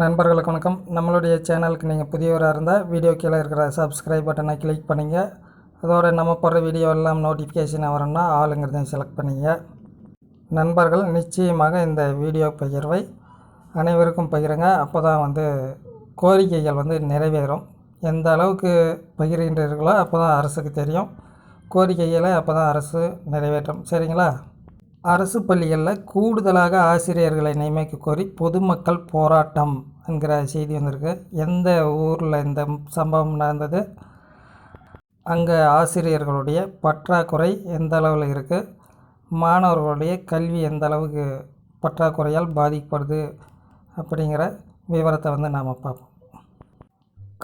நண்பர்களுக்கு வணக்கம். நம்மளுடைய சேனலுக்கு நீங்கள் புதியவராக இருந்தால் வீடியோ கீழே இருக்கிற சப்ஸ்கிரைப் பட்டனை கிளிக் பண்ணுங்கள் அதோட நம்ம போடுற வீடியோ எல்லாம் நோட்டிஃபிகேஷன் வரணும்னா ஆளுங்கிறதையும் செலக்ட் பண்ணிங்க. நண்பர்கள் நிச்சயமாக இந்த வீடியோ பகிர்வை. அனைவருக்கும் பகிருங்க. அப்போ தான் வந்து கோரிக்கைகள் வந்து நிறைவேறும். எந்த அளவுக்கு பகிர்கின்றீர்களோ அப்போ தான் அரசுக்கு தெரியும். கோரிக்கைகளை அப்போ தான் அரசு நிறைவேற்றும். சரிங்களா? அரசு பள்ளிகளில் கூடுதலாக ஆசிரியர்களை நியமிக்க கோரி பொதுமக்கள் போராட்டம் என்கிற செய்தி வந்திருக்கு. எந்த ஊரில் இந்த சம்பவம் நடந்தது? அங்கே ஆசிரியர்களுடைய பற்றாக்குறை எந்த அளவில் இருக்குது மாணவர்களுடைய கல்வி எந்த அளவுக்கு பற்றாக்குறையால் பாதிக்கப்படுது? அப்படிங்கிற விவரத்தை வந்து நாம் பார்ப்போம்.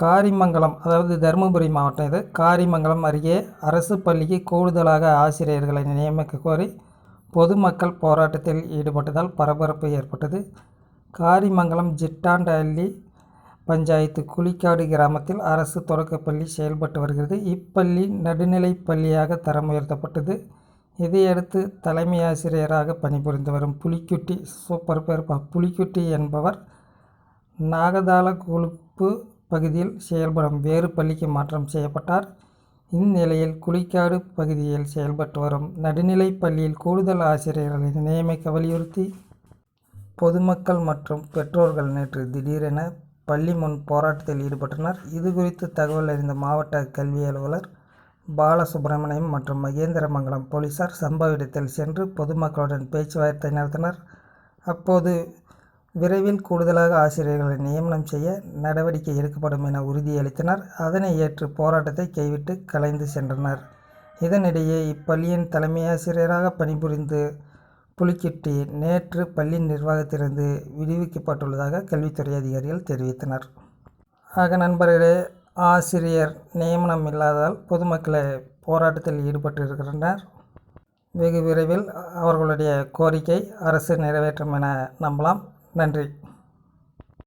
காரிமங்கலம் அதாவது தருமபுரி மாவட்டம் இது. காரிமங்கலம் அருகே அரசு பள்ளிக்கு கூடுதலாக ஆசிரியர்களை நியமிக்க கோரி பொதுமக்கள் போராட்டத்தில் ஈடுபட்டதால் பரபரப்பு ஏற்பட்டது. காரிமங்கலம் ஜிட்டாண்டஅள்ளி பஞ்சாயத்து குளிக்காடு கிராமத்தில் அரசு தொடக்கப்பள்ளி செயல்பட்டு வருகிறது. இப்பள்ளி நடுநிலைப் பள்ளியாக தரம் உயர்த்தப்பட்டது இதையடுத்து தலைமை ஆசிரியராக பணிபுரிந்து வரும் புலிக்குட்டி சூப்பர் பேர் புலிக்குட்டி என்பவர் நாகதாள குழுப்பு பகுதியில் செயல்படும் வேறு பள்ளிக்கு மாற்றம் செய்யப்பட்டார். இந்நிலையில் குளிக்காடு பகுதியில் செயல்பட்டு வரும் நடுநிலைப் பள்ளியில் கூடுதல் ஆசிரியர்களை நியமிக்க வலியுறுத்தி பொதுமக்கள் மற்றும் பெற்றோர்கள் நேற்று திடீரென பள்ளி முன் போராட்டத்தில் ஈடுபட்டனர். இது குறித்து தகவல் அறிந்த மாவட்ட கல்வி அலுவலர் பாலசுப்பிரமணியம் மற்றும் மகேந்திரமங்கலம் போலீசார் சம்பவ இடத்தில் சென்று பொதுமக்களுடன் பேச்சுவார்த்தை நடத்தினர். அப்போது விரைவில் கூடுதலாக ஆசிரியர்களை நியமனம் செய்ய நடவடிக்கை எடுக்கப்படும் என உறுதியளித்தனர். அதனை ஏற்று போராட்டத்தை கைவிட்டு கலைந்து சென்றனர். இதனிடையே இப்பள்ளியின் தலைமை ஆசிரியராக பணிபுரிந்து புலிக்கிட்டி நேற்று பள்ளி நிர்வாகத்திலிருந்து விடுவிக்கப்பட்டுள்ளதாக கல்வித்துறை அதிகாரிகள் தெரிவித்தனர். ஆக நண்பர்களே ஆசிரியர் நியமனம் இல்லாததால் பொதுமக்களை போராட்டத்தில் ஈடுபட்டு இருக்கின்றனர் வெகு விரைவில் அவர்களுடைய கோரிக்கை அரசு நிறைவேற்றும் என நம்பலாம். நன்றி